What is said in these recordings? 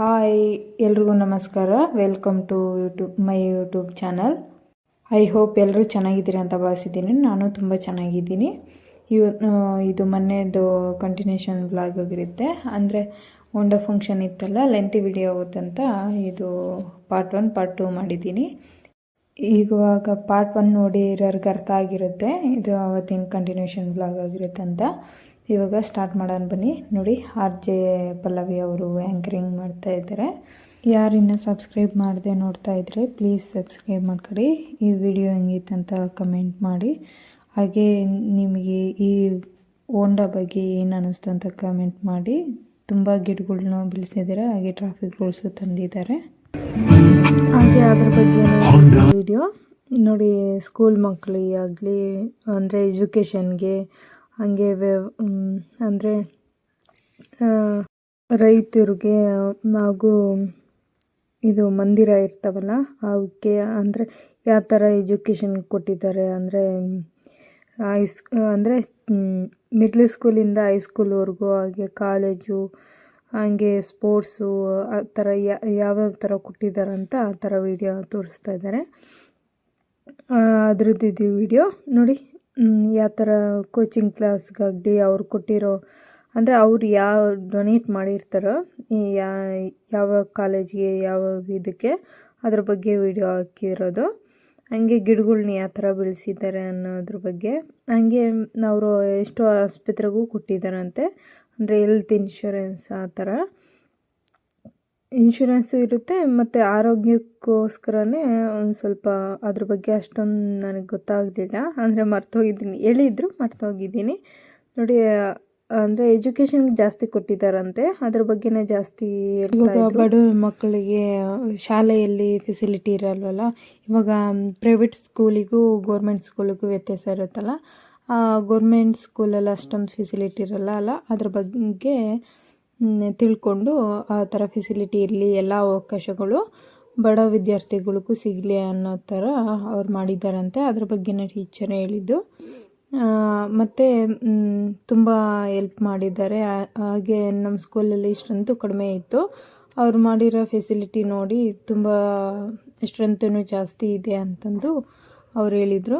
Hi, ಎಲ್ರಿಗೂ ನಮಸ್ಕಾರ. Welcome to YouTube my YouTube channel I hope ಎಲ್ಲರೂ ಚೆನ್ನಾಗಿದ್ದೀರಿ ಅಂತ ಭಾವಿಸಿದ್ದೀನಿ. ನಾನು ತುಂಬ ಚೆನ್ನಾಗಿದ್ದೀನಿ. ಇವ ಇದು ಮೊನ್ನೆದು ಕಂಟಿನ್ಯೂಷನ್ ಬ್ಲಾಗ್ ಆಗಿರುತ್ತೆ. ಅಂದರೆ ಹೊಂಡ ಫಂಕ್ಷನ್ ಇತ್ತಲ್ಲ ಲೆಂತಿ ವಿಡಿಯೋ ಆಗುತ್ತಂತ ಇದು ಪಾರ್ಟ್ ಒನ್ ಪಾರ್ಟ್ ಟು ಮಾಡಿದ್ದೀನಿ. ಈಗವಾಗ ಪಾರ್ಟ್ ಒನ್ ನೋಡಿ ಇರೋರ್ಗೆ ಅರ್ಥ ಆಗಿರುತ್ತೆ. ಇದು ಅವತ್ತಿನ ಕಂಟಿನ್ಯೂಷನ್ ಬ್ಲಾಗ್ ಆಗಿರುತ್ತೆ ಅಂತ ಇವಾಗ ಸ್ಟಾರ್ಟ್ ಮಾಡೋಣ ಬನ್ನಿ. ನೋಡಿ, ಆರ್ ಜೆ ಪಲ್ಲವಿ ಅವರು ಆ್ಯಂಕರಿಂಗ್ ಮಾಡ್ತಾ ಇದ್ದಾರೆ. ಯಾರಿನ್ನ ಸಬ್ಸ್ಕ್ರೈಬ್ ಮಾಡದೆ ನೋಡ್ತಾ ಇದ್ದರೆ ಪ್ಲೀಸ್ ಸಬ್ಸ್ಕ್ರೈಬ್ ಮಾಡ್ಕೊಡಿ. ಈ ವಿಡಿಯೋ ಹೆಂಗಿತ್ತಂತ ಕಮೆಂಟ್ ಮಾಡಿ. ಹಾಗೆ ನಿಮಗೆ ಈ ಹೋಂಡಾ ಬಗ್ಗೆ ಏನು ಅನ್ನಿಸ್ತು ಅಂತ ಕಮೆಂಟ್ ಮಾಡಿ. ತುಂಬ ಗಿಡಗಳನ್ನ ಬೆಳೆಸಿದ್ದಾರೆ, ಹಾಗೆ ಟ್ರಾಫಿಕ್ ರೂಲ್ಸು ತಂದಿದ್ದಾರೆ. ಹಾಗೆ ಅದ್ರ ಬಗ್ಗೆ ವಿಡಿಯೋ ನೋಡಿ ಸ್ಕೂಲ್ ಮಕ್ಕಳಿಗೆ ಆಗಲಿ ಅಂದರೆ ಎಜುಕೇಷನ್ಗೆ ಹಾಗೆ ವ್ಯವ್ ಅಂದರೆ ರೈತರಿಗೆ, ಹಾಗೂ ಇದು ಮಂದಿರ ಇರ್ತಾವಲ್ಲ ಅವಕ್ಕೆ ಅಂದರೆ ಯಾವ ಥರ ಎಜುಕೇಷನ್ ಕೊಟ್ಟಿದ್ದಾರೆ, ಅಂದರೆ ಐಸ್ ಅಂದರೆ ಮಿಡ್ಲ್ ಸ್ಕೂಲಿಂದ ಹೈಸ್ಕೂಲ್ವರೆಗೂ ಹಾಗೆ ಕಾಲೇಜು ಹಾಗೆ ಸ್ಪೋರ್ಟ್ಸು ಆ ಥರ ಯಾವ್ಯಾವ ಥರ ಕೊಟ್ಟಿದ್ದಾರೆ ಅಂತ ಆ ಥರ ವೀಡಿಯೋ ತೋರಿಸ್ತಾ ಇದ್ದಾರೆ. ಅದ್ರದ್ದು ಇದು ವಿಡಿಯೋ ನೋಡಿ. ಯಾವ ಥರ ಕೋಚಿಂಗ್ ಕ್ಲಾಸ್ಗಾಗಲಿ ಅವ್ರು ಕೊಟ್ಟಿರೋ, ಅಂದರೆ ಅವ್ರು ಯಾವ ಡೊನೇಟ್ ಮಾಡಿರ್ತಾರೋ ಯಾವ ಕಾಲೇಜ್ಗೆ ಯಾವ ಇದಕ್ಕೆ, ಅದ್ರ ಬಗ್ಗೆ ವಿಡಿಯೋ ಹಾಕಿರೋದು. ಹಂಗೆ ಗಿಡಗಳ್ನ ಯಾವ ಥರ ಬೆಳೆಸಿದ್ದಾರೆ ಅನ್ನೋದ್ರ ಬಗ್ಗೆ. ಹಂಗೆ ಅವರು ಎಷ್ಟೋ ಆಸ್ಪತ್ರೆಗೂ ಕೊಟ್ಟಿದ್ದಾರಂತೆ. ಅಂದರೆ ಹೆಲ್ತ್ ಇನ್ಶೂರೆನ್ಸ್ ಆ ಥರ. ಇನ್ಶೂರೆನ್ಸು ಇರುತ್ತೆ ಮತ್ತು ಆರೋಗ್ಯಕ್ಕೋಸ್ಕರನೇ ಒಂದು ಸ್ವಲ್ಪ ಅದ್ರ ಬಗ್ಗೆ ಅಷ್ಟೊಂದು ನನಗೆ ಗೊತ್ತಾಗಲಿಲ್ಲ. ಅಂದರೆ ಮರ್ತೋಗಿದ್ದೀನಿ. ಹೇಳಿದ್ರು ಮರ್ತೋಗಿದ್ದೀನಿ. ನೋಡಿ ಅಂದರೆ ಎಜುಕೇಷನ್ಗೆ ಜಾಸ್ತಿ ಕೊಟ್ಟಿದ್ದಾರಂತೆ. ಅದ್ರ ಬಗ್ಗೆನೇ ಜಾಸ್ತಿ ಇವಾಗ ಬಡ ಮಕ್ಕಳಿಗೆ ಶಾಲೆಯಲ್ಲಿ ಫೆಸಿಲಿಟಿ ಇರಲ್ವಲ್ಲ? ಇವಾಗ ಪ್ರೈವೇಟ್ ಸ್ಕೂಲಿಗೂ ಗೌರ್ಮೆಂಟ್ ಸ್ಕೂಲಿಗೂ ವ್ಯತ್ಯಾಸ ಇರುತ್ತಲ್ಲ? ಗೌರ್ಮೆಂಟ್ ಸ್ಕೂಲಲ್ಲಿ ಅಷ್ಟೊಂದು ಫೆಸಿಲಿಟಿ ಇರಲ್ಲ ಅಲ್ಲ? ಅದ್ರ ಬಗ್ಗೆ ತಿಳ್ಕೊಂಡು ಆ ಥರ ಫೆಸಿಲಿಟಿ ಇರಲಿ ಎಲ್ಲ ಅವಕಾಶಗಳು ಬಡ ವಿದ್ಯಾರ್ಥಿಗಳಿಗೂ ಸಿಗಲಿ ಅನ್ನೋ ಥರ ಅವ್ರು ಮಾಡಿದ್ದಾರಂತೆ. ಅದ್ರ ಬಗ್ಗೆನೇ ಟೀಚರ್ ಹೇಳಿದ್ದು. ಮತ್ತು ತುಂಬ ಎಲ್ಪ್ ಮಾಡಿದ್ದಾರೆ. ಹಾಗೆ ನಮ್ಮ ಸ್ಕೂಲಲ್ಲಿ ಸ್ಟ್ರೆಂತು ಕಡಿಮೆ ಇತ್ತು. ಅವ್ರು ಮಾಡಿರೋ ಫೆಸಿಲಿಟಿ ನೋಡಿ ತುಂಬ ಸ್ಟ್ರೆಂತೂ ಜಾಸ್ತಿ ಇದೆ ಅಂತಂದು ಅವ್ರು ಹೇಳಿದರು.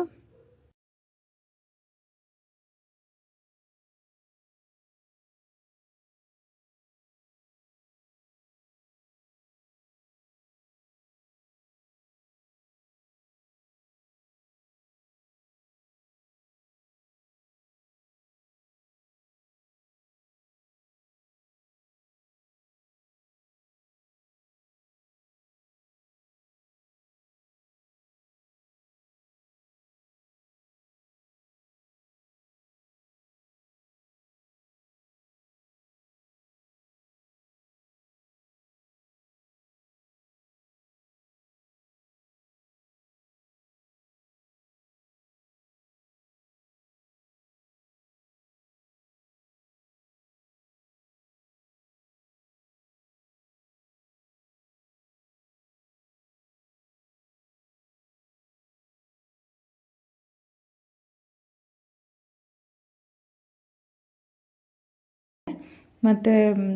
ಮತ್ತು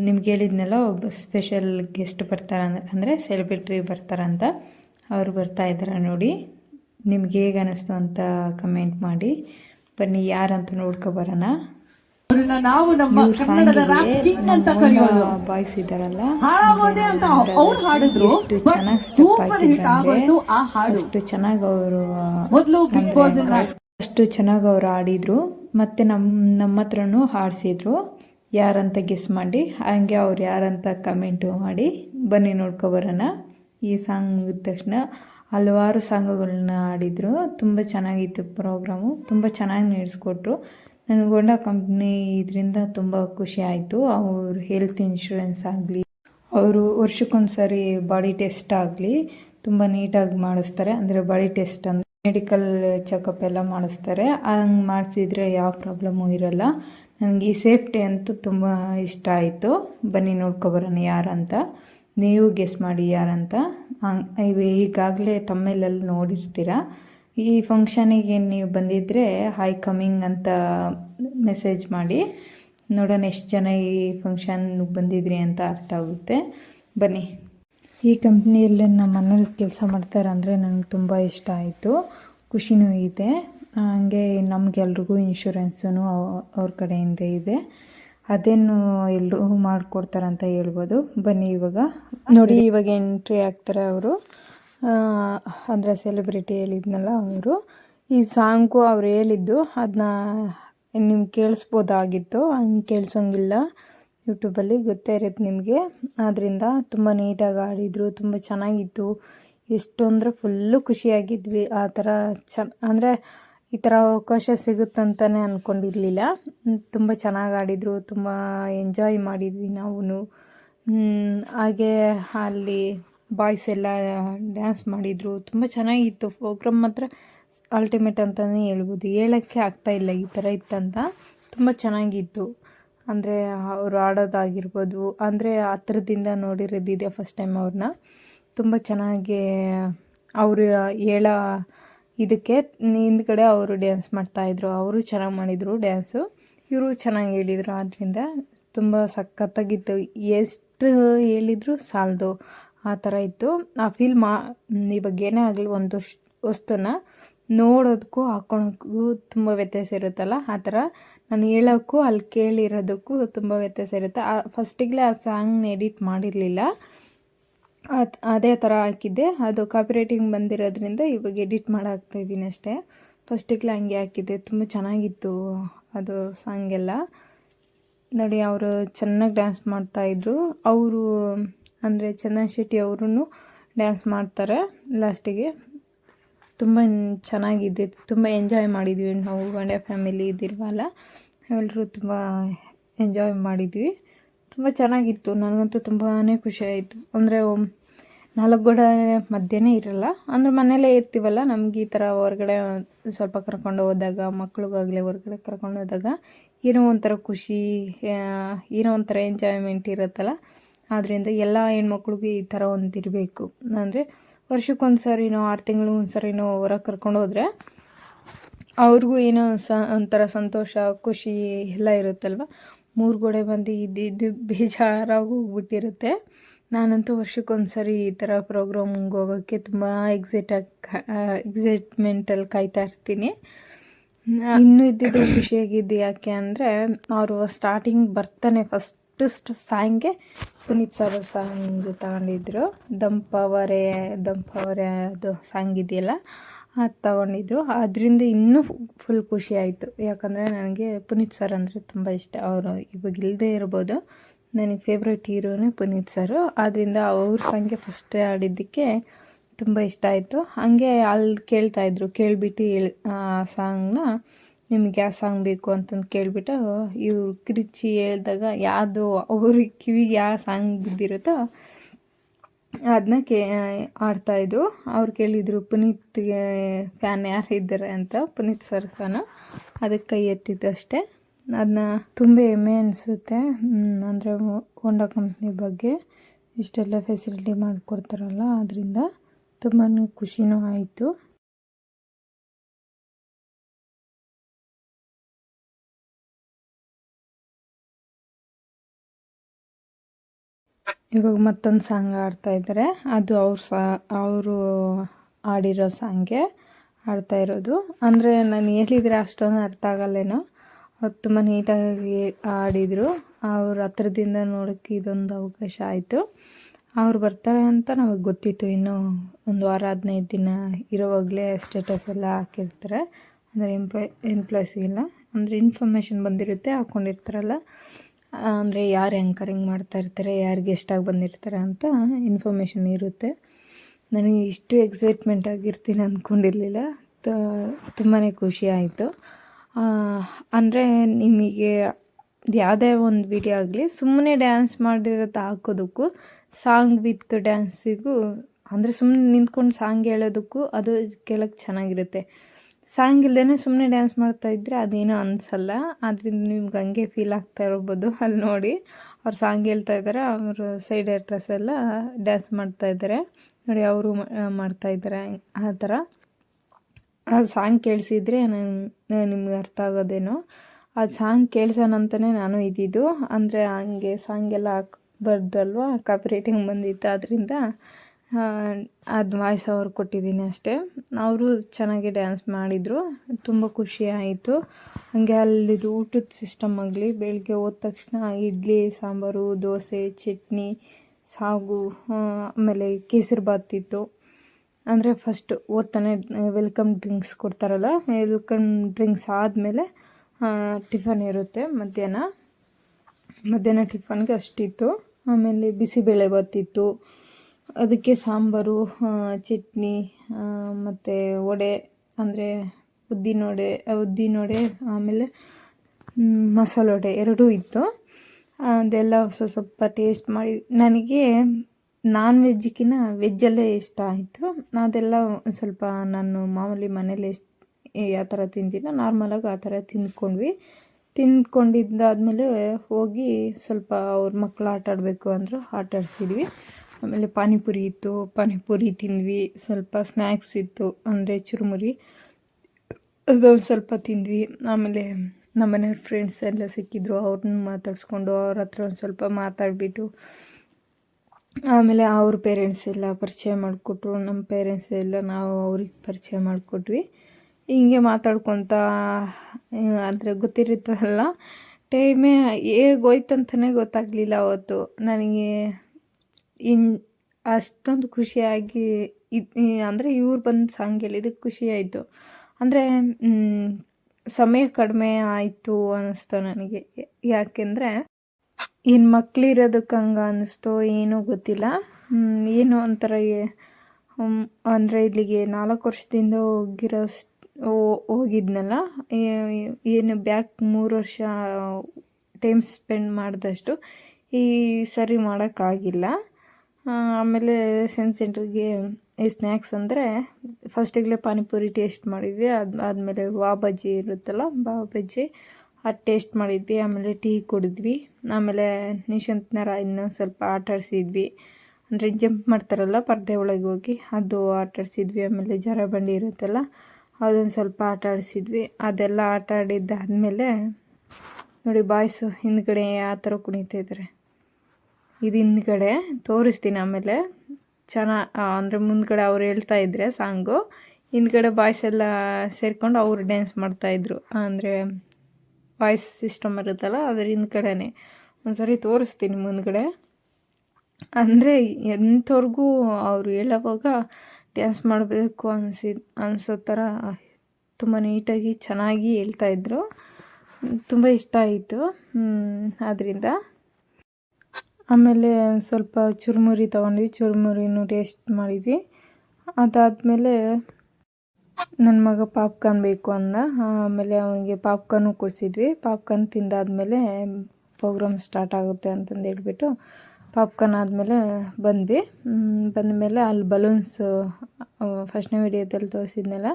ನಿಮ್ಗೆ ಹೇಳಿದ್ನಲ್ಲ ಒಬ್ಬ ಸ್ಪೆಷಲ್ ಗೆಸ್ಟ್ ಬರ್ತಾರೆ ಅಂದರೆ ಸೆಲೆಬ್ರಿಟಿ ಬರ್ತಾರಂತ ಅವ್ರು ಬರ್ತಾ ಇದ್ದಾರೆ ನೋಡಿ. ನಿಮ್ಗೆ ಹೇಗೆ ಅನ್ನಿಸ್ತು ಅಂತ ಕಮೆಂಟ್ ಮಾಡಿ. ಬನ್ನಿ ಯಾರಂತ ನೋಡ್ಕೊಬರೋಣ ನಾವು ನಮ್ಮ ಕನ್ನಡದ ರ್ಯಾಪ್ ಅಂತ ಕರೆಯೋದು. ಬಾಯ್ಸ್ ಇದ್ದಾರಲ್ಲ ಹಾಳಾಗೋದೆ ಅಂತ ಅವ್ರು ಹಾಡಿದ್ರು. ಸೂಪರ್ ಹಿಟ್ ಆಗೋಯ್ತು ಆ ಹಾಡು. ಅಷ್ಟು ಚೆನ್ನಾಗಿ ಅವರು ಮೊದಲು ಬಿಗ್ ಬಾಸ್ ಅಷ್ಟು ಚೆನ್ನಾಗಿ ಅವರು ಆಡಿದ್ರು ಮತ್ತೆ ನಮ್ಮ ನಮ್ಮ ಹತ್ರನೂ ಹಾಡಿಸಿದ್ರು. ಯಾರಂತ ಗೆಸ್ ಮಾಡಿ, ಹಾಗೆ ಅವ್ರು ಯಾರಂತ ಕಮೆಂಟು ಮಾಡಿ, ಬನ್ನಿ ನೋಡ್ಕೊಬರೋಣ ಈ ಸಾಂಗ್ ಮುಗಿದ ತಕ್ಷಣ ಹಲವಾರು ಸಾಂಗ್ಗಳನ್ನ ಆಡಿದರು ತುಂಬ ಚೆನ್ನಾಗಿತ್ತು ಪ್ರೋಗ್ರಾಮು ತುಂಬ ಚೆನ್ನಾಗಿ ನಡೆಸ್ಕೊಟ್ರು. ನನಗೆ ಗೊಂಡ ಕಂಪ್ನಿ ಇದರಿಂದ ತುಂಬ ಖುಷಿ ಆಯಿತು. ಅವ್ರ ಹೆಲ್ತ್ ಇನ್ಶೂರೆನ್ಸ್ ಆಗಲಿ, ಅವರು ವರ್ಷಕ್ಕೊಂದು ಸಾರಿ ಬಾಡಿ ಟೆಸ್ಟ್ ಆಗಲಿ ತುಂಬ ನೀಟಾಗಿ ಮಾಡಿಸ್ತಾರೆ. ಅಂದರೆ ಬಾಡಿ ಟೆಸ್ಟ್ ಅಂದರೆ ಮೆಡಿಕಲ್ ಚೆಕಪ್ ಎಲ್ಲ ಮಾಡಿಸ್ತಾರೆ. ಹಂಗೆ ಮಾಡಿಸಿದ್ರೆ ಯಾವ ಪ್ರಾಬ್ಲಮ್ಮು ಇರಲ್ಲ. ನನಗೆ ಈ ಸೇಫ್ಟಿ ಅಂತೂ ತುಂಬ ಇಷ್ಟ ಆಯಿತು. ಬನ್ನಿ ನೋಡ್ಕೊಬರೋಣ ಯಾರಂತ. ನೀವು ಗೆಸ್ ಮಾಡಿ ಯಾರಂತ. ಈಗಾಗಲೇ ತಮ್ಮೇಲೆಲ್ಲ ನೋಡಿರ್ತೀರ. ಈ ಫಂಕ್ಷನಿಗೆ ನೀವು ಬಂದಿದ್ದರೆ ಹಾಯ್ ಕಮಿಂಗ್ ಅಂತ ಮೆಸೇಜ್ ಮಾಡಿ. ನೋಡೋಣ ಎಷ್ಟು ಜನ ಈ ಫಂಕ್ಷನ್ ಬಂದಿದ್ರಿ ಅಂತ ಅರ್ಥ ಆಗುತ್ತೆ. ಬನ್ನಿ. ಈ ಕಂಪ್ನಿಯಲ್ಲಿ ನಮ್ಮ ಮನೇಲಿ ಕೆಲಸ ಮಾಡ್ತಾರೆ ಅಂದರೆ ನನಗೆ ತುಂಬ ಇಷ್ಟ ಆಯಿತು. ಖುಷಿನೂ ಇದೆ. ಹಾಗೆ ನಮಗೆಲ್ರಿಗೂ ಇನ್ಶೂರೆನ್ಸೂ ಅವ್ರ ಕಡೆಯಿಂದ ಇದೆ. ಅದೇನು ಎಲ್ಲರೂ ಮಾಡಿಕೊಡ್ತಾರಂತ ಹೇಳ್ಬೋದು. ಬನ್ನಿ ಇವಾಗ. ನೋಡಿ ಇವಾಗ ಎಂಟ್ರಿ ಆಗ್ತಾರೆ ಅವರು. ಅಂದರೆ ಸೆಲೆಬ್ರಿಟಿ ಹೇಳಿದ್ನಲ್ಲ ಅವರು. ಈ ಸಾಂಗು ಅವ್ರು ಹೇಳಿದ್ದು ಅದನ್ನ ನಿಮ್ಗೆ ಕೇಳಿಸ್ಬೋದಾಗಿತ್ತು. ಹಂಗೆ ಕೇಳಿಸೋಂಗಿಲ್ಲ ಯೂಟ್ಯೂಬಲ್ಲಿ, ಗೊತ್ತೇ ಇರುತ್ತೆ ನಿಮಗೆ. ಆದ್ದರಿಂದ ತುಂಬ ನೀಟಾಗಿ ಆಡಿದರು ತುಂಬ ಚೆನ್ನಾಗಿತ್ತು. ಎಷ್ಟು ಅಂದರೆ ಫುಲ್ಲು ಖುಷಿಯಾಗಿದ್ವಿ. ಆ ಥರ ಚ ಅಂದರೆ ಈ ಥರ ಅವಕಾಶ ಸಿಗುತ್ತಂತಲೇ ಅಂದ್ಕೊಂಡಿರಲಿಲ್ಲ ತುಂಬ ಚೆನ್ನಾಗಿ ಆಡಿದರು, ತುಂಬ ಎಂಜಾಯ್ ಮಾಡಿದ್ವಿ ನಾವು ಹಾಗೆ ಅಲ್ಲಿ ಬಾಯ್ಸ್ ಎಲ್ಲ ಡ್ಯಾನ್ಸ್ ಮಾಡಿದರು, ತುಂಬ ಚೆನ್ನಾಗಿತ್ತು. ಪ್ರೋಗ್ರಾಮ್ ಮಾತ್ರ ಅಲ್ಟಿಮೇಟ್ ಅಂತಲೇ ಹೇಳ್ಬೋದು. ಹೇಳೋಕ್ಕೆ ಆಗ್ತಾಯಿಲ್ಲ ಈ ಥರ ಇತ್ತಂತ. ತುಂಬ ಚೆನ್ನಾಗಿತ್ತು. ಅಂದರೆ ಅವರು ಆಡೋದಾಗಿರ್ಬೋದು, ಅಂದರೆ ಹತ್ರದಿಂದ ನೋಡಿರೋದಿದೆ ಫಸ್ಟ್ ಟೈಮ್ ಅವ್ರನ್ನ ತುಂಬ ಚೆನ್ನಾಗಿ ಅವರು ಹೇಳೋ ಇದಕ್ಕೆ ಹಿಂದ್ಗಡೆ ಅವರು ಡ್ಯಾನ್ಸ್ ಮಾಡ್ತಾಯಿದ್ರು ಅವರು ಚೆನ್ನಾಗಿ ಮಾಡಿದರು ಡ್ಯಾನ್ಸು ಇವರು ಚೆನ್ನಾಗಿ ಹೇಳಿದರು ಆದ್ದರಿಂದ ತುಂಬ ಸಖತ್ತಾಗಿತ್ತು. ಎಷ್ಟು ಹೇಳಿದ್ರು ಸಾಲದು. ಆ ಥರ ಇತ್ತು. ಆ ಫೀಲ್ ಮಾ ಇವಾಗ ಏನೇ ಆಗಲಿ ಒಂದು ವಸ್ತುನ ನೋಡೋದಕ್ಕೂ ಹಾಕೊಳಕ್ಕೂ ತುಂಬ ವ್ಯತ್ಯಾಸ ಇರುತ್ತಲ್ಲ? ಆ ಥರ ನಾನು ಹೇಳೋಕ್ಕೂ, ಅಲ್ಲಿ ಕೇಳಿರೋದಕ್ಕೂ ತುಂಬ ವ್ಯತ್ಯಾಸ ಇರುತ್ತೆ. ಆ ಫಸ್ಟಿಗಲೇ ಆ ಸಾಂಗ್ನ ಎಡಿಟ್ ಮಾಡಿರಲಿಲ್ಲ. ಅದು ಅದೇ ಥರ ಹಾಕಿದ್ದೆ. ಅದು ಕಾಪಿರೈಟಿಂಗ್ ಬಂದಿರೋದ್ರಿಂದ ಇವಾಗ ಎಡಿಟ್ ಮಾಡಾಕ್ತಾಯಿದ್ದೀನಿ ಅಷ್ಟೇ. ಫಸ್ಟಿಗೆಲ್ಲ ಹಂಗೆ ಹಾಕಿದ್ದೆ. ತುಂಬ ಚೆನ್ನಾಗಿತ್ತು ಅದು ಸಾಂಗೆಲ್ಲ ನೋಡಿ, ಅವರು ಚೆನ್ನಾಗಿ ಡ್ಯಾನ್ಸ್ ಮಾಡ್ತಾಯಿದ್ರು ಅವರು ಅಂದರೆ ಚಂದನ್ ಶೆಟ್ಟಿ ಅವರು ಡ್ಯಾನ್ಸ್ ಮಾಡ್ತಾರೆ ಲಾಸ್ಟಿಗೆ ತುಂಬ ಚೆನ್ನಾಗಿದೆ. ತುಂಬ ಎಂಜಾಯ್ ಮಾಡಿದ್ವಿ ನಾವು ಗಂಡ ಫ್ಯಾಮಿಲಿ ಇದ್ದಿರುವಲ್ಲ. ಎಲ್ಲರೂ ತುಂಬ ಎಂಜಾಯ್ ಮಾಡಿದ್ವಿ. ತುಂಬ ಚೆನ್ನಾಗಿತ್ತು. ನನಗಂತೂ ತುಂಬಾ ಖುಷಿ ಆಯಿತು. ಅಂದರೆ ನಾಲ್ಕು ಗೋಡ ಮಧ್ಯನೇ ಇರಲ್ಲ. ಅಂದರೆ ಮನೇಲೇ ಇರ್ತೀವಲ್ಲ, ನಮ್ಗೆ ಈ ಥರ ಹೊರಗಡೆ ಸ್ವಲ್ಪ ಕರ್ಕೊಂಡು ಹೋದಾಗ, ಮಕ್ಳಿಗಾಗಲೇ ಹೊರಗಡೆ ಕರ್ಕೊಂಡು ಹೋದಾಗ ಏನೋ ಒಂಥರ ಖುಷಿ ಏನೋ ಒಂಥರ ಎಂಜಾಯ್ಮೆಂಟ್ ಇರುತ್ತಲ್ಲ. ಆದ್ದರಿಂದ ಎಲ್ಲ ಹೆಣ್ಮಕ್ಳಿಗೂ ಈ ಥರ ಒಂದು ಇರಬೇಕು. ಅಂದರೆ ವರ್ಷಕ್ಕೊಂದು ಸರಿನೋ ಆರು ತಿಂಗಳು ಒಂದು ಸರಿನೋ ಹೊರಗೆ ಕರ್ಕೊಂಡು ಹೋದರೆ ಅವ್ರಿಗೂ ಏನೋ ಸ, ಒಂಥರ ಸಂತೋಷ, ಖುಷಿ ಎಲ್ಲ ಇರುತ್ತಲ್ವ? ಮೂರು ಗೋಡೆ ಬಂದು ಇದ್ದಿದ್ದು ಬೇಜಾರಾಗಿ ಹೋಗ್ಬಿಟ್ಟಿರುತ್ತೆ ನಾನಂತೂ ವರ್ಷಕ್ಕೊಂದು ಸರಿ ಈ ಥರ ಪ್ರೋಗ್ರಾಮ್ಗೆ ಹೋಗೋಕ್ಕೆ ತುಂಬ ಎಕ್ಸೈಟಾಗಿ ಎಕ್ಸೈಟ್ಮೆಂಟಲ್ಲಿ ಕಾಯ್ತಾ ಇರ್ತೀನಿ. ಇನ್ನೂ ಇದ್ದಿದ್ದು ಖುಷಿಯಾಗಿದ್ದು ಯಾಕೆ ಅಂದರೆ ಅವರು ಸ್ಟಾರ್ಟಿಂಗ್ ಬರ್ತಾನೆ ಫಸ್ಟು ಸಾಂಗ್ಗೆ ಪುನೀತ್ ಸರ್ ಸಾಂಗ್ ತಗೊಂಡಿದ್ರು. ದಂಪವರೇ ದಂಪವರೇ ಅದು ಸಾಂಗ್ ಇದೆಯಲ್ಲ ಅದು ತಗೊಂಡಿದ್ರು. ಅದರಿಂದ ಇನ್ನೂ ಫುಲ್ ಖುಷಿ ಆಯಿತು. ಯಾಕಂದರೆ ನನಗೆ ಪುನೀತ್ ಸರ್ ಅಂದರೆ ತುಂಬ ಇಷ್ಟ. ಅವರು ಇವಾಗ ಇಲ್ಲದೇ ಇರ್ಬೋದು. ನನಗೆ ಫೇವ್ರೇಟ್ ಹೀರೋನೇ ಪುನೀತ್ ಸರು ಆದ್ದರಿಂದ ಅವ್ರ ಸಂಖ್ಯೆ ಫಸ್ಟ್ ಆಡಿದ್ದಕ್ಕೆ ತುಂಬ ಇಷ್ಟ ಆಯಿತು. ಹಾಗೆ ಅಲ್ಲಿ ಕೇಳ್ತಾಯಿದ್ರು ಕೇಳಿಬಿಟ್ಟು ಹೇಳಿ, ಆ ಸಾಂಗ್ನ ನಿಮಗೆ ಯಾವ ಸಾಂಗ್ ಬೇಕು ಅಂತಂದು ಕೇಳಿಬಿಟ್ಟು, ಇವ್ರು ಕಿರಿಚಿ ಹೇಳಿದಾಗ ಯಾವುದು ಅವ್ರಿಗೆ ಕಿವಿಗೆ ಯಾವ ಸಾಂಗ್ ಬಿದ್ದಿರುತ್ತೋ ಅದನ್ನ ಕೇ ಆಡ್ತಾಯಿದ್ರು ಅವ್ರು ಕೇಳಿದರು ಪುನೀತ್ಗೆ ಫ್ಯಾನ್ ಯಾರು ಇದ್ದಾರೆ ಅಂತ. Puneeth sir fan. ಅದಕ್ಕೆ ಕೈ ಎತ್ತಿದ್ದು ಅಷ್ಟೇ. ಅದನ್ನ ತುಂಬ ಹೆಮ್ಮೆ ಅನಿಸುತ್ತೆ. ಅಂದರೆ ಹೋಂಡಾ ಕಂಪ್ನಿ ಬಗ್ಗೆ. ಇಷ್ಟೆಲ್ಲ ಫೆಸಿಲಿಟಿ ಮಾಡಿಕೊಡ್ತಾರಲ್ಲ ಅದರಿಂದ ತುಂಬಾ ಖುಷಿನೂ ಆಯಿತು. ಇವಾಗ ಮತ್ತೊಂದು ಸಾಂಗ್ ಆಡ್ತಾ ಇದ್ದಾರೆ. ಅದು ಅವ್ರ ಸಾ, ಅವರು ಆಡಿರೋ ಸಾಂಗೆ ಹಾಡ್ತಾ ಇರೋದು. ಅಂದರೆ ನಾನು ಹೇಳಿದರೆ ಅಷ್ಟೊಂದು ಅರ್ಥ ಆಗಲ್ಲೇನೋ. ಅವ್ರು ತುಂಬ ನೀಟಾಗಿ ಆಡಿದರು ಅವ್ರ ಹತ್ರದಿಂದ ನೋಡೋಕ್ಕೆ ಇದೊಂದು ಅವಕಾಶ ಆಯಿತು. ಅವ್ರು ಬರ್ತಾರೆ ಅಂತ ನಮಗೆ ಗೊತ್ತಿತ್ತು. ಇನ್ನೂ ಒಂದು ವಾರ, ಹದಿನೈದು ದಿನ ಇರೋವಾಗಲೇ ಸ್ಟೇಟಸ್ ಎಲ್ಲ ಹಾಕಿರ್ತಾರೆ. ಅಂದರೆ ಎಂಪ್ಲಾಯ್ ಎಂಪ್ಲಾಯ್ಸಿಗೆಲ್ಲ ಅಂದರೆ ಇನ್ಫಾರ್ಮೇಷನ್ ಬಂದಿರುತ್ತೆ ಹಾಕ್ಕೊಂಡಿರ್ತಾರಲ್ಲ ಅಂದರೆ ಯಾರು ಆ್ಯಂಕರಿಂಗ್ ಮಾಡ್ತಾ ಇರ್ತಾರೆ, ಯಾರು ಗೆಸ್ಟಾಗಿ ಬಂದಿರ್ತಾರೆ ಅಂತ ಇನ್ಫಾರ್ಮೇಷನ್ ಇರುತ್ತೆ. ನನಗೆ ಇಷ್ಟು ಎಕ್ಸೈಟ್ಮೆಂಟ್ ಆಗಿರ್ತೀನಿ ಅಂದ್ಕೊಂಡಿರಲಿಲ್ಲ ತುಂಬಾ ಖುಷಿ ಆಯಿತು. ಅಂದರೆ ನಿಮಗೆ ಯಾವುದೇ ಒಂದು ವಿಡಿಯೋ ಆಗಲಿ ಸುಮ್ಮನೆ ಡ್ಯಾನ್ಸ್ ಮಾಡಿರೋದು ಹಾಕೋದಕ್ಕೂ ಸಾಂಗ್ ವಿತ್ ಡ್ಯಾನ್ಸಿಗೂ ಅಂದರೆ ಸುಮ್ಮನೆ ನಿಂತ್ಕೊಂಡು ಸಾಂಗ್ ಹೇಳೋದಕ್ಕೂ ಅದು ಕೇಳೋಕ್ಕೆ ಚೆನ್ನಾಗಿರುತ್ತೆ. ಸಾಂಗ್ ಇಲ್ಲದೇ ಸುಮ್ಮನೆ ಡ್ಯಾನ್ಸ್ ಮಾಡ್ತಾ ಇದ್ದರೆ ಅದೇನೋ ಅನಿಸಲ್ಲ. ಆದ್ದರಿಂದ ನಿಮ್ಗೆ ಹಂಗೆ ಫೀಲ್ ಆಗ್ತಾ ಇರ್ಬೋದು ಅಲ್ಲಿ ನೋಡಿ. ಅವ್ರು ಸಾಂಗ್ ಹೇಳ್ತಾ ಇದ್ದಾರೆ ಅವರು ಸೈಡ್ ಆ್ಯಕ್ಟ್ರೆಸ್ ಎಲ್ಲ ಡ್ಯಾನ್ಸ್ ಮಾಡ್ತಾ ಇದ್ದಾರೆ ನೋಡಿ ಅವರು ಮಾಡ್ತಾ ಇದ್ದಾರೆ ಆ ಥರ. ಆ ಸಾಂಗ್ ಕೇಳಿಸಿದ್ರೆ ನಾನು ನಿಮ್ಗೆ ಅರ್ಥ ಆಗೋದೇನೋ. ಆ ಸಾಂಗ್ ಕೇಳ್ಸೋಣ ಅಂತಲೇ ನಾನು ಇದ್ದಿದ್ದು ಅಂದರೆ ಹಂಗೆ ಸಾಂಗ್ ಎಲ್ಲ ಹಾಕ್ ಬರ್ದಲ್ವಾ ಕಾಪಿ ರೈಟಿಂಗ್ ಬಂದಿತ್ತು? ಅದರಿಂದ ಅದು ವಾಯ್ಸ್ ಓವರ್ ಕೊಟ್ಟಿದ್ದೀನಿ ಅಷ್ಟೇ. ಅವರು ಚೆನ್ನಾಗಿ ಡ್ಯಾನ್ಸ್ ಮಾಡಿದರು. ತುಂಬ ಖುಷಿ ಆಯಿತು. ಹಾಗೆ ಅಲ್ಲಿದು ಊಟದ ಸಿಸ್ಟಮ್ ಆಗಲಿ, ಬೆಳಗ್ಗೆ ಹೋದ ತಕ್ಷಣ ಇಡ್ಲಿ, ಸಾಂಬಾರು, ದೋಸೆ, ಚಟ್ನಿ, ಸಾಗು ಆಮೇಲೆ ಕೇಸರಿ ಬಾತ್ ಇತ್ತು. ಅಂದರೆ ಫಸ್ಟ್ ಓದ್ತಾನೆ ವೆಲ್ಕಮ್ ಡ್ರಿಂಕ್ಸ್ ಕೊಡ್ತಾರಲ್ಲ ವೆಲ್ಕಮ್ ಡ್ರಿಂಕ್ಸ್ ಆದಮೇಲೆ ಟಿಫನ್ ಇರುತ್ತೆ ಮಧ್ಯಾಹ್ನ. ಮಧ್ಯಾಹ್ನ ಟಿಫನ್ಗೆ ಅಷ್ಟಿತ್ತು. ಆಮೇಲೆ ಬಿಸಿಬೇಳೆ ಬಾತಿತ್ತು ಅದಕ್ಕೆ ಸಾಂಬಾರು ಚಟ್ನಿ ಮತ್ತು ವಡೆ, ಅಂದರೆ ಉದ್ದಿನ ವಡೆ ಆಮೇಲೆ ಮಸಾಲ ವಡೆ ಎರಡೂ ಇತ್ತು. ಅದೆಲ್ಲ ಸ್ವಲ್ಪ ಸ್ವಲ್ಪ ಟೇಸ್ಟ್ ಮಾಡಿ, ನನಗೆ ನಾನ್ ವೆಜ್ಗಿನ ವೆಜ್ಜಲ್ಲೇ ಇಷ್ಟ ಆಯಿತು. ಅದೆಲ್ಲ ಸ್ವಲ್ಪ ನಾನು ಮಾಮೂಲಿ ಮನೇಲಿ ಎಷ್ಟು, ಯಾವ ಥರ ತಿಂತೀನೋ ನಾರ್ಮಲಾಗಿ ಆ ಥರ ತಿಂದ್ಕೊಂಡ್ವಿ. ತಿಂದ್ಕೊಂಡಿದ್ದಾದಮೇಲೆ ಹೋಗಿ ಸ್ವಲ್ಪ ಅವ್ರ ಮಕ್ಕಳು ಆಟ ಆಡಬೇಕು ಅಂದರು ಆಟ ಆಡಿಸಿದ್ವಿ ಆಮೇಲೆ ಪಾನಿಪುರಿ ಇತ್ತು. ಪಾನಿಪುರಿ ತಿಂದ್ವಿ. ಸ್ವಲ್ಪ ಸ್ನ್ಯಾಕ್ಸ್ ಇತ್ತು. ಅಂದರೆ ಚುರುಮುರಿ. ಅದೊಂದು ಸ್ವಲ್ಪ ತಿಂದ್ವಿ. ಆಮೇಲೆ ನಮ್ಮ ಮನೆಯವ್ರ ಫ್ರೆಂಡ್ಸ್ ಎಲ್ಲ ಸಿಕ್ಕಿದ್ರು. ಅವ್ರನ್ನ ಮಾತಾಡಿಸ್ಕೊಂಡು ಅವ್ರ ಹತ್ರ ಒಂದು ಸ್ವಲ್ಪ ಮಾತಾಡಿಬಿಟ್ಟು, ಆಮೇಲೆ ಅವ್ರ ಪೇರೆಂಟ್ಸ್ ಎಲ್ಲ ಪರಿಚಯ ಮಾಡಿಕೊಟ್ರು. ನಮ್ಮ ಪೇರೆಂಟ್ಸ್ ಎಲ್ಲ ನಾವು ಅವ್ರಿಗೆ ಪರಿಚಯ ಮಾಡಿಕೊಟ್ವಿ. ಹಿಂಗೆ ಮಾತಾಡ್ಕೊತ ಅಂದರೆ ಗೊತ್ತಿರುತ್ತಲ್ಲ ಟೈಮೇ ಹೇಗೆ ಹೋಯ್ತಂತಲೇ ಗೊತ್ತಾಗಲಿಲ್ಲ ಅವತ್ತು. ನನಗೆ ಇನ್ ಅಷ್ಟೊಂದು ಖುಷಿಯಾಗಿ ಇದು ಅಂದರೆ ಇವ್ರು ಬಂದು ಸಾಂಗ್ ಹೇಳಿದ್ದಕ್ಕೆ ಖುಷಿ ಅಂದರೆ ಸಮಯ ಕಡಿಮೆ ಆಯಿತು ಅನ್ನಿಸ್ತು ನನಗೆ. ಯಾಕೆಂದರೆ ಏನು ಮಕ್ಳಿರೋದಕ್ಕೆ ಹಂಗೆ ಅನ್ನಿಸ್ತೋ ಏನೂ ಗೊತ್ತಿಲ್ಲ. ಏನು ಒಂಥರ ಅಂದರೆ ಇಲ್ಲಿಗೆ ನಾಲ್ಕು ವರ್ಷದಿಂದ ಹೋಗಿರೋ ಹೋಗಿದ್ನಲ್ಲ. ಏನು ಬ್ಯಾಕ್ ಮೂರು ವರ್ಷ ಟೈಮ್ ಸ್ಪೆಂಡ್ ಮಾಡಿದಷ್ಟು ಈ ಸರಿ ಮಾಡೋಕ್ಕಾಗಿಲ್ಲ. ಆಮೇಲೆ ಸೆನ್ಸ್ ಸೆಂಟ್ರಿಗೆ ಈ ಸ್ನ್ಯಾಕ್ಸ್ ಅಂದರೆ ಫಸ್ಟಿಗೆ ಪಾನಿಪುರಿ ಟೇಸ್ಟ್ ಮಾಡಿದ್ವಿ. ಅದು, ಆದಮೇಲೆ ವಾ ಬಜ್ಜಿ ಇರುತ್ತಲ್ಲ ಬಾ ಬಜ್ಜಿ, ಅದು ಟೇಸ್ಟ್ ಮಾಡಿದ್ವಿ. ಆಮೇಲೆ ಟೀ ಕುಡಿದ್ವಿ. ಆಮೇಲೆ ನಿಶಾಂತ್ನರ ಇನ್ನೂ ಸ್ವಲ್ಪ ಆಟ ಆಡಿಸಿದ್ವಿ. ಅಂದರೆ ಜಂಪ್ ಮಾಡ್ತಾರಲ್ಲ ಪರ್ದೆ ಒಳಗೆ ಹೋಗಿ, ಅದು ಆಟ ಆಡಿಸಿದ್ವಿ. ಆಮೇಲೆ ಜರ ಬಂಡಿ ಇರುತ್ತಲ್ಲ, ಅದೊಂದು ಸ್ವಲ್ಪ ಆಟ ಆಡಿಸಿದ್ವಿ. ಅದೆಲ್ಲ ಆಟ ಆಡಿದ್ದಾದಮೇಲೆ ನೋಡಿ ಬಾಯ್ಸು ಹಿಂದ್ಗಡೆ ಆ ಥರ ಕುಣಿತಾ ಇದ್ದಾರೆ ಇದು ಹಿಂದ್ಗಡೆ ತೋರಿಸ್ತೀನಿ ಆಮೇಲೆ. ಚೆನ್ನಾ ಅಂದರೆ ಮುಂದ್ಗಡೆ ಅವ್ರು ಹೇಳ್ತಾ ಇದ್ರೆ ಸಾಂಗು. ಹಿಂದ್ಗಡೆ ಬಾಯ್ಸ್ ಎಲ್ಲ ಸೇರ್ಕೊಂಡು ಅವರು ಡ್ಯಾನ್ಸ್ ಮಾಡ್ತಾಯಿದ್ರು ಅಂದರೆ ವಾಯ್ಸ್ ಸಿಸ್ಟಮ್ ಇರುತ್ತಲ್ಲ, ಅದ್ರ ಹಿಂದ್ಗಡೆನೆ. ಒಂದ್ಸರಿ ತೋರಿಸ್ತೀನಿ ಮುಂದ್ಗಡೆ. ಅಂದರೆ ಎಂಥವ್ರಿಗೂ ಅವರು ಹೇಳೋವಾಗ ಡ್ಯಾನ್ಸ್ ಮಾಡಬೇಕು ಅನಿಸಿ, ಅನಿಸೋ ಥರ ತುಂಬ ನೀಟಾಗಿ ಚೆನ್ನಾಗಿ ಹೇಳ್ತಾಯಿದ್ರು ತುಂಬ ಇಷ್ಟ ಆಯಿತು. ಆದ್ದರಿಂದ ಆಮೇಲೆ ಸ್ವಲ್ಪ ಚುರುಮುರಿ ತೊಗೊಂಡ್ವಿ. ಚುರುಮುರಿನೂ ಟೇಸ್ಟ್ ಮಾಡಿದ್ವಿ. ಅದಾದಮೇಲೆ ನನ್ನ ಮಗ ಪಾಪ್ಕಾರ್ನ್ ಬೇಕು ಅಂದ. ಆಮೇಲೆ ಅವನಿಗೆ ಪಾಪ್ಕಾರ್ನು ಕೊಡಿಸಿದ್ವಿ. ಪಾಪ್ಕಾರ್ನ್ ತಿಂದಾದಮೇಲೆ ಪ್ರೋಗ್ರಾಮ್ ಸ್ಟಾರ್ಟ್ ಆಗುತ್ತೆ ಅಂತಂದು ಹೇಳ್ಬಿಟ್ಟು ಪಾಪ್ಕಾರ್ನ್ ಆದಮೇಲೆ ಬಂದ್ವಿ. ಬಂದಮೇಲೆ ಅಲ್ಲಿ ಬಲೂನ್ಸ್ ಫಸ್ಟ್ನೇ ವಿಡಿಯೋದಲ್ಲಿ ತೋರಿಸಿದ್ನಲ್ಲ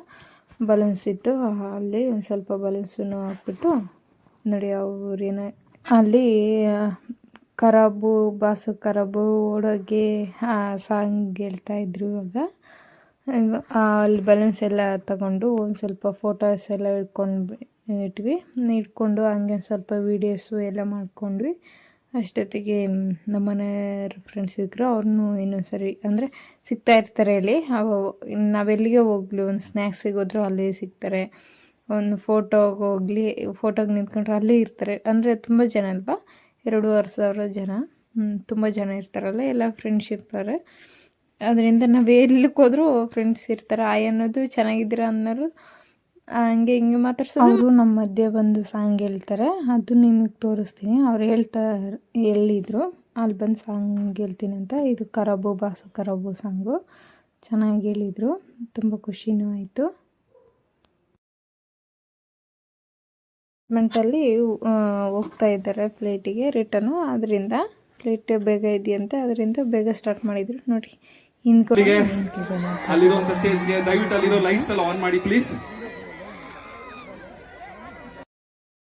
ಬಲೂನ್ಸ್ ಇತ್ತು. ಅಲ್ಲಿ ಒಂದು ಸ್ವಲ್ಪ ಬಲೂನ್ಸನ್ನು ಹಾಕ್ಬಿಟ್ಟು ನೋಡಿ ಊರಿನ ಅಲ್ಲಿ ಕರಾಬು, ಬಾಸು ಕರಾಬು ಓಡೋಗಿ ಆ, ಸಾಂಗ್ ಹೇಳ್ತಾಯಿದ್ರು ಇವಾಗ. ಅಲ್ಲಿ ಬಲೂನ್ಸ್ ಎಲ್ಲ ತಗೊಂಡು ಒಂದು ಸ್ವಲ್ಪ ಫೋಟೋಸ್ ಎಲ್ಲ ಇಟ್ಕೊಂಡು ಇಟ್ವಿ. ಇಟ್ಕೊಂಡು ಹಂಗೆ ಒಂದು ಸ್ವಲ್ಪ ವೀಡಿಯೋಸು ಎಲ್ಲ ಮಾಡ್ಕೊಂಡ್ವಿ. ಅಷ್ಟೊತ್ತಿಗೆ ನಮ್ಮ ಫ್ರೆಂಡ್ಸ್ ಇದ್ರು. ಅವ್ರನ್ನೂ ಇನ್ನೊಂದು ಸರಿ ಅಂದರೆ ಸಿಗ್ತಾ ಇರ್ತಾರೆ ಹೇಳಿ. ನಾವೆಲ್ಲಿಗೆ ಹೋಗ್ಲಿ, ಒಂದು ಸ್ನ್ಯಾಕ್ಸಿಗೆ ಹೋದ್ರು ಅಲ್ಲಿ ಸಿಗ್ತಾರೆ. ಒಂದು ಫೋಟೋಗೆ ಹೋಗ್ಲಿ ಫೋಟೋಗೆ ನಿಂತ್ಕೊಂಡ್ರೆ ಅಲ್ಲೇ ಇರ್ತಾರೆ. ಅಂದರೆ ತುಂಬ ಜನ ಅಲ್ವಾ? ಎರಡೂವರೆ ಸಾವಿರ ಜನ. ತುಂಬ ಜನ ಇರ್ತಾರಲ್ಲ, ಎಲ್ಲ ಫ್ರೆಂಡ್ಶಿಪ್ ಅವರೇ. ಅದರಿಂದ ನಾವು ಎಲ್ಲಿಗೆ ಹೋದರೂ ಫ್ರೆಂಡ್ಸ್ ಇರ್ತಾರೆ. ಆಯ್ ಅನ್ನೋದು ಚೆನ್ನಾಗಿದ್ದೀರಾ ಅನ್ನೋರು ಹಂಗೆ ಹಿಂಗೆ ಮಾತಾಡ್ಸೋ ಅವರು ನಮ್ಮ ಮಧ್ಯೆ ಬಂದು ಸಾಂಗ್ ಹೇಳ್ತಾರೆ. ಅದು ನಿಮಗೆ ತೋರಿಸ್ತೀನಿ. ಅವ್ರು ಹೇಳ್ತಾ ಎಲ್ಲಿದ್ರು ಅಲ್ಲಿ ಬಂದು ಸಾಂಗ್ ಹೇಳ್ತೀನಿ ಅಂತ. ಇದು ಕರಬು, ಬಾಸು ಕರಬು ಸಾಂಗು ಚೆನ್ನಾಗಿ ಹೇಳಿದರು. ತುಂಬ ಖುಷಿನೂ ಆಯಿತು. ಮೆಂಟಲ್ಲಿ ಹೋಗ್ತಾ ಇದ್ದಾರೆ ಫ್ಲೈಟಿಗೆ ರಿಟರ್ನು. ಅದರಿಂದ ಫ್ಲೈಟ್ ಬೇಗ ಇದೆಯಂತೆ ಅದರಿಂದ ಬೇಗ ಸ್ಟಾರ್ಟ್ ಮಾಡಿದ್ರು. ನೋಡಿ ಹಿಂದ್ಕೊಂಡು ಅಲ್ಲಿರುವಂತ ಸ್ಟೇಜ್ಗೆ ದಯವಿಟ್ಟು ಅಲ್ಲಿರೋ ಲೈಟ್ಸ್ ಎಲ್ಲ ಆನ್ ಮಾಡಿ ಪ್ಲೀಸ್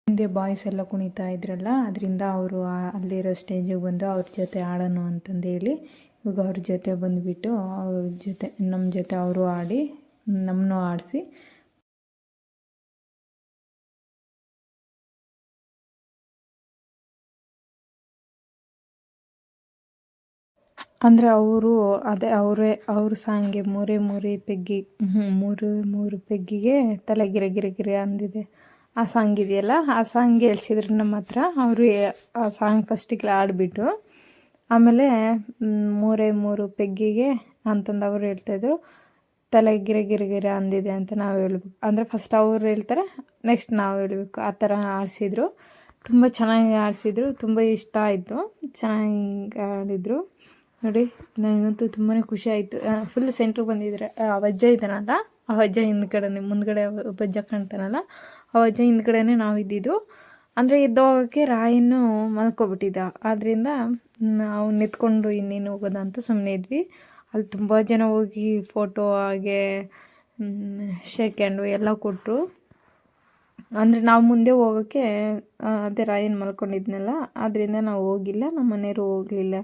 ಹಿಂದೆ ಬಾಯ್ಸ್ ಎಲ್ಲ ಕುಣಿತಾ ಇದ್ರಲ್ಲ ಅದರಿಂದ ಅವರು ಅಲ್ಲಿರೋ ಸ್ಟೇಜಿಗೆ ಬಂದು ಅವ್ರ ಜೊತೆ ಆಡೋಣ ಅಂತಂದು ಹೇಳಿ ಇವಾಗ ಅವ್ರ ಜೊತೆ ಬಂದುಬಿಟ್ಟು ಅವ್ರ ಜೊತೆ ನಮ್ಮ ಜೊತೆ ಅವರು ಆಡಿ ನಮ್ಮನ್ನೂ ಆಡಿಸಿ ಅಂದರೆ ಅವರು ಅದೇ ಅವರೇ, ಅವ್ರ ಸಾಂಗ್ಗೆ ಮೂರೇ ಮೂರೇ ಪೆಗ್ಗಿ ಮೂರು ಮೂರು ಪೆಗ್ಗಿಗೆ ತಲೆ ಗಿರೆ ಗಿರ ಗಿರೆ ಅಂದಿದೆ. ಆ ಸಾಂಗ್ ಇದೆಯಲ್ಲ, ಆ ಸಾಂಗ್ ಹೇಳ್ಸಿದ್ರು ನಮ್ಮ ಹತ್ರ. ಅವರು ಆ ಸಾಂಗ್ ಫಸ್ಟಿಗೆ ಆಡಿಬಿಟ್ಟು ಆಮೇಲೆ ಮೂರೇ ಮೂರು ಪೆಗ್ಗಿಗೆ ಅಂತಂದು ಅವ್ರು ಹೇಳ್ತಾಯಿದ್ರು, ತಲೆ ಗಿರ ಗಿರ ಗಿರ ಅಂದಿದೆ ಅಂತ ನಾವು ಹೇಳ್ಬೇಕು. ಅಂದರೆ ಫಸ್ಟ್ ಅವ್ರು ಹೇಳ್ತಾರೆ ನೆಕ್ಸ್ಟ್ ನಾವು ಹೇಳಬೇಕು. ಆ ಥರ ಆಡಿಸಿದ್ರು ತುಂಬ ಚೆನ್ನಾಗಿ ಆಡಿಸಿದ್ರು ತುಂಬ ಇಷ್ಟ ಆಯಿತು. ಚೆನ್ನಾಗಿ ಆಡಿದರು ನೋಡಿ, ನನಗಂತೂ ತುಂಬಾ ಖುಷಿ ಆಯಿತು. ಫುಲ್ ಸೆಂಟ್ರಿಗೆ ಬಂದಿದ್ರೆ, ಆ, ವಜ್ಜ ಇದ್ದಾನಲ್ಲ? ಆ ವಜ್ಜ ಹಿಂದ್ಗಡೆನೆ, ಮುಂದ್ಗಡೆ ವಜ್ಜ ಕಾಣ್ತಾನಲ್ಲ? ಆ ವಜ್ಜ ಹಿಂದ್ಗಡೆನೇ ನಾವು ಇದ್ದಿದ್ದು. ಅಂದರೆ ಎದ್ದೋಗೋಕ್ಕೆ ರಾಯನ್ನು ಮಲ್ಕೊಬಿಟ್ಟಿದ್ದ. ಆದ್ದರಿಂದ ನಾವು ನಿಂತ್ಕೊಂಡು ಇನ್ನೇನು ಹೋಗೋದ ಅಂತ ಸುಮ್ಮನೆ ಇದ್ವಿ. ಅಲ್ಲಿ ತುಂಬ ಜನ ಹೋಗಿ ಫೋಟೋ ಹಾಗೆ ಶೇಕ್ ಹ್ಯಾಂಡು ಎಲ್ಲ ಕೊಟ್ಟರು ಅಂದರೆ ನಾವು ಮುಂದೆ ಹೋಗೋಕ್ಕೆ ಅದೇ ರಾಯನ್ ಮಲ್ಕೊಂಡಿದ್ನಲ್ಲ? ಆದ್ದರಿಂದ ನಾವು ಹೋಗಿಲ್ಲ ನಮ್ಮ ಮನೆಯವರು ಹೋಗಲಿಲ್ಲ.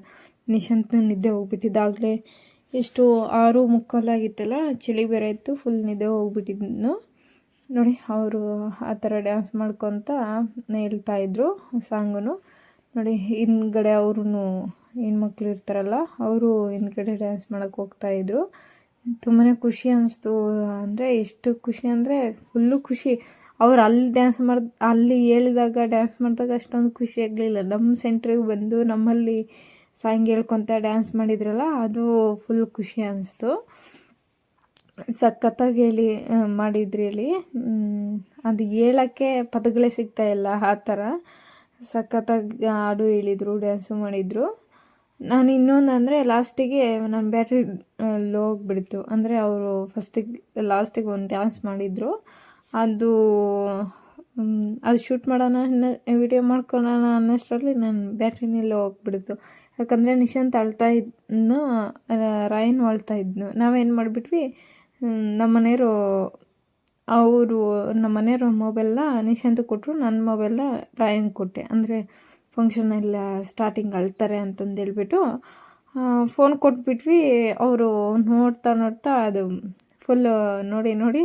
ನಿಶಾಂತ್ನು ನಿದ್ದೆ ಹೋಗ್ಬಿಟ್ಟಿದ್ದಾಗಲೇ ಎಷ್ಟು ಆರು ಮುಕ್ಕಾಲಾಗಿತ್ತಲ್ಲ, ಚಳಿ ಬೇರೆ ಇತ್ತು ಫುಲ್ ನಿದ್ದೆ ಹೋಗ್ಬಿಟ್ಟಿದ್ನು. ನೋಡಿ, ಅವರು ಆ ಥರ ಡ್ಯಾನ್ಸ್ ಮಾಡ್ಕೊತ ಹೇಳ್ತಾಯಿದ್ರು ಸಾಂಗು ನೋಡಿ, ಹಿಂದ್ಗಡೆ ಅವ್ರೂ ಹೆಣ್ಮಕ್ಳು ಇರ್ತಾರಲ್ಲ, ಅವರು ಹಿಂದ್ಗಡೆ ಡ್ಯಾನ್ಸ್ ಮಾಡೋಕ್ಕೆ ಹೋಗ್ತಾಯಿದ್ರು ತುಂಬಾ ಖುಷಿ ಅನ್ನಿಸ್ತು ಅಂದರೆ ಎಷ್ಟು ಖುಷಿ ಅಂದರೆ ಫುಲ್ಲು ಖುಷಿ. ಅವ್ರು ಅಲ್ಲಿ ಡ್ಯಾನ್ಸ್ ಮಾಡಿ, ಅಲ್ಲಿ ಹೇಳಿದಾಗ ಡ್ಯಾನ್ಸ್ ಮಾಡಿದಾಗ ಅಷ್ಟೊಂದು ಖುಷಿ ಆಗಲಿಲ್ಲ. ನಮ್ಮ ಸೆಂಟ್ರಿಗೆ ಬಂದು ನಮ್ಮಲ್ಲಿ ಸಾಂಗ್ ಹೇಳ್ಕೊತ ಡ್ಯಾನ್ಸ್ ಮಾಡಿದ್ರಲ್ಲ, ಅದು ಫುಲ್ ಖುಷಿ ಅನ್ನಿಸ್ತು ಸಖತ್ತಾಗಿ ಹೇಳಿ ಮಾಡಿದ್ರಿ ಹೇಳಿ. ಅದು ಹೇಳೋಕ್ಕೆ ಪದಗಳೇ ಸಿಗ್ತಾ ಇಲ್ಲ ಆ ಥರ. ಸಖತ್ತಾಗಿ ಹಾಡು ಹೇಳಿದರು ಡ್ಯಾನ್ಸು ಮಾಡಿದರು. ನಾನು ಇನ್ನೊಂದು ಅಂದರೆ ಲಾಸ್ಟಿಗೆ ನನ್ನ ಬ್ಯಾಟ್ರಿ ಲೋ ಆಗಿಬಿಡ್ತು. ಅಂದರೆ ಅವರು ಫಸ್ಟಿಗೆ ಲಾಸ್ಟಿಗೆ ಒಂದು ಡ್ಯಾನ್ಸ್ ಮಾಡಿದರು. ಅದು ಅದು ಶೂಟ್ ಮಾಡೋಣ ವಿಡಿಯೋ ಮಾಡ್ಕೊಳ್ಳೋಣ ಅನ್ನೋಷ್ಟರಲ್ಲಿ ನನ್ನ ಬ್ಯಾಟ್ರಿನೇ ಲೋ ಆಗಿಬಿಡ್ತು. ಯಾಕಂದರೆ ನಿಶಾಂತ್ ಅಳ್ತಾ ಇದ್ನು ರಾಯನ್ ಅಳ್ತಾ ಇದ್ನು. ನಾವೇನು ಮಾಡಿಬಿಟ್ವಿ ನಮ್ಮ ಮನೆಯವರು, ಅವರು, ನಮ್ಮ ಮನೆಯವ್ರ ಮೊಬೈಲ್ನ ನಿಶಾಂತ್ ಕೊಟ್ಟರು ನನ್ನ ಮೊಬೈಲ್ನ ರಾಯನ್ ಕೊಟ್ಟೆ. ಅಂದರೆ ಫಂಕ್ಷನ್ ಎಲ್ಲ ಸ್ಟಾರ್ಟಿಂಗ್ ಅಳ್ತಾರೆ ಅಂತಂದು ಹೇಳ್ಬಿಟ್ಟು ಫೋನ್ ಕೊಟ್ಬಿಟ್ವಿ. ಅವರು ನೋಡ್ತಾ ನೋಡ್ತಾ ಅದು ಫುಲ್ಲು ನೋಡಿ ನೋಡಿ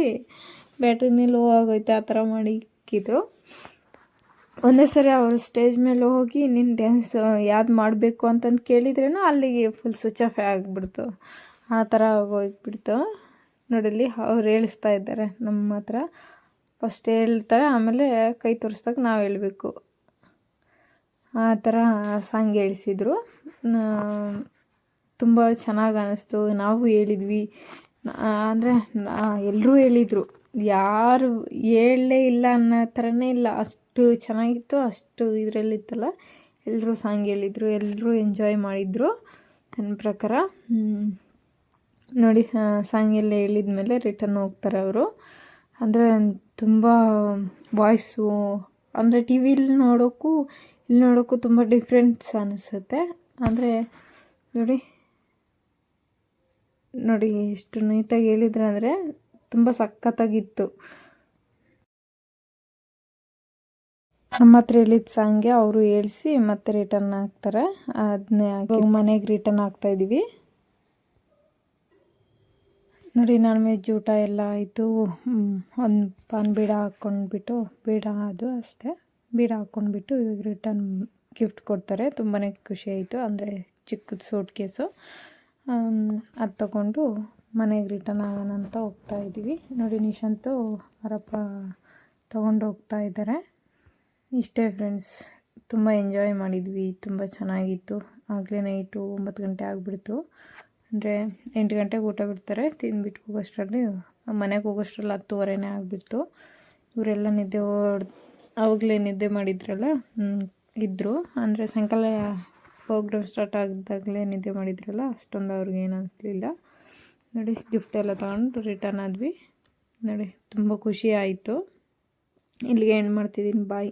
ಬ್ಯಾಟ್ರಿನೇ ಲೋ ಆಗೋಯ್ತು, ಆ ಥರ ಮಾಡಿಕ್ಕಿದ್ರು. ಒಂದೇ ಸರಿ ಅವರು ಸ್ಟೇಜ್ ಮೇಲೆ ಹೋಗಿ ನಿನ್ನ ಡ್ಯಾನ್ಸ್ ಯಾವ್ದು ಮಾಡಬೇಕು ಅಂತಂದು ಕೇಳಿದ್ರೇನು ಅಲ್ಲಿಗೆ ಫುಲ್ ಸ್ವಿಚ್ ಆಫ್ ಆಗಿಬಿಡ್ತು. ಆ ಥರ ಹೋಗ್ಬಿಡ್ತು. ನೋಡಲ್ಲಿ ಅವ್ರು ಹೇಳಿಸ್ತಾ ಇದ್ದಾರೆ ನಮ್ಮ ಹತ್ರ ಫಸ್ಟ್ ಹೇಳ್ತಾರೆ, ಆಮೇಲೆ ಕೈ ತೋರಿಸ್ದಾಗ ನಾವು ಹೇಳಬೇಕು. ಆ ಥರ ಸಾಂಗ್ ಹೇಳಿಸಿದ್ರು. ತುಂಬ ಚೆನ್ನಾಗಿ ಅನ್ನಿಸ್ತು ನಾವು ಹೇಳಿದ್ವಿ. ಅಂದರೆ ಎಲ್ಲರೂ ಹೇಳಿದರು. ಯಾರು ಹೇಳಲೇ ಇಲ್ಲ ಅನ್ನೋ ಥರನೇ ಇಲ್ಲ. ಅಷ್ಟು ಚೆನ್ನಾಗಿತ್ತು, ಅಷ್ಟು ಇದರಲ್ಲಿತ್ತಲ್ಲ. ಎಲ್ಲರೂ ಸಾಂಗ್ ಹೇಳಿದರು ಎಲ್ಲರೂ ಎಂಜಾಯ್ ಮಾಡಿದರು. ನನ್ನ ಪ್ರಕಾರ ನೋಡಿ ಸಾಂಗ್ ಎಲ್ಲ ಹೇಳಿದ ಮೇಲೆ ರಿಟರ್ನ್ ಹೋಗ್ತಾರೆ ಅವರು. ಅಂದರೆ ತುಂಬ ವಾಯ್ಸು, ಅಂದರೆ ಟಿ ವಿಲಿ ನೋಡೋಕ್ಕೂ ಇಲ್ಲಿ ನೋಡೋಕ್ಕೂ ತುಂಬ ಡಿಫ್ರೆನ್ಸ್ ಅನಿಸುತ್ತೆ. ಅಂದರೆ ನೋಡಿ ನೋಡಿ ಎಷ್ಟು ನೀಟಾಗಿ ಹೇಳಿದ್ರೆ ಅಂದರೆ ತುಂಬ ಸಖತ್ತಾಗಿತ್ತು. ನಮ್ಮ ಹತ್ರ ಹೇಳಿದ ಸಾಂಗ್ಗೆ ಅವರು ಹೇಳಿಸಿ ಮತ್ತೆ ರಿಟರ್ನ್ ಹಾಕ್ತಾರೆ. ಅದನ್ನೇ ಹಾಕಿ ಮನೆಗೆ ರಿಟರ್ನ್ ಆಗ್ತಾ ಇದ್ದೀವಿ. ನೋಡಿ, ನಾನು ವೆಜ್ ಊಟ ಎಲ್ಲ ಆಯಿತು. ಒಂದು ಪಾನ್ ಬೀಡ ಹಾಕ್ಕೊಂಡ್ಬಿಟ್ಟು, ಬೀಡ ಅದು ಅಷ್ಟೇ. ಬೀಡ ಹಾಕ್ಕೊಂಡ್ಬಿಟ್ಟು ಇವಾಗ ರಿಟರ್ನ್ ಗಿಫ್ಟ್ ಕೊಡ್ತಾರೆ. ತುಂಬಾ ಖುಷಿ ಆಯಿತು. ಅಂದರೆ ಚಿಕ್ಕದು ಸೂಟ್ ಕೇಸು ಅದು ತಗೊಂಡು ಮನೆಗೆ ರಿಟರ್ನ್ ಆಗೋಣ ಅಂತ ಹೋಗ್ತಾ ಇದ್ದೀವಿ. ನೋಡಿ, ನಿಶಾಂತು ಅವರಪ್ಪ ತೊಗೊಂಡು ಹೋಗ್ತಾ ಇದ್ದಾರೆ. ಇಷ್ಟೇ ಫ್ರೆಂಡ್ಸ್ ತುಂಬ ಎಂಜಾಯ್ ಮಾಡಿದ್ವಿ. ತುಂಬ ಚೆನ್ನಾಗಿತ್ತು. ಆಗಲೇ ನೈಟು ಒಂಬತ್ತು ಗಂಟೆ ಆಗಿಬಿಡ್ತು. ಅಂದರೆ ಎಂಟು ಗಂಟೆಗೆ ಊಟ ಬಿಡ್ತಾರೆ. ತಿಂದುಬಿಟ್ಟು ಹೋಗೋಷ್ಟರಲ್ಲಿ, ಮನೆಗೆ ಹೋಗೋಷ್ಟರಲ್ಲಿ ಹತ್ತುವರೆನೇ ಆಗಿಬಿಡ್ತು. ಇವರೆಲ್ಲ ನಿದ್ದೆ ಓಡ್ ಆವಾಗಲೇ ನಿದ್ದೆ ಮಾಡಿದ್ರಲ್ಲ ಇದ್ದರು ಅಂದರೆ ಸಾಯಂಕಾಲ ಪ್ರೋಗ್ರಾಮ್ ಸ್ಟಾರ್ಟ್ ಆಗಿದ್ದಾಗಲೇ ನಿದ್ದೆ ಮಾಡಿದ್ರಲ್ಲ, ಅಷ್ಟೊಂದು ಅವ್ರಿಗೆ ಏನು ಅನಿಸ್ಲಿಲ್ಲ. ನೋಡಿ ಗಿಫ್ಟ್ ಎಲ್ಲ ತೊಗೊಂಡು ರಿಟರ್ನ್ ಆದ್ವಿ. ನೋಡಿ ತುಂಬ ಖುಷಿ ಆಯಿತು. ಇಲ್ಲಿಗೆ ಎಂಡ್ ಮಾಡ್ತಿದ್ದೀನಿ ಬಾಯ್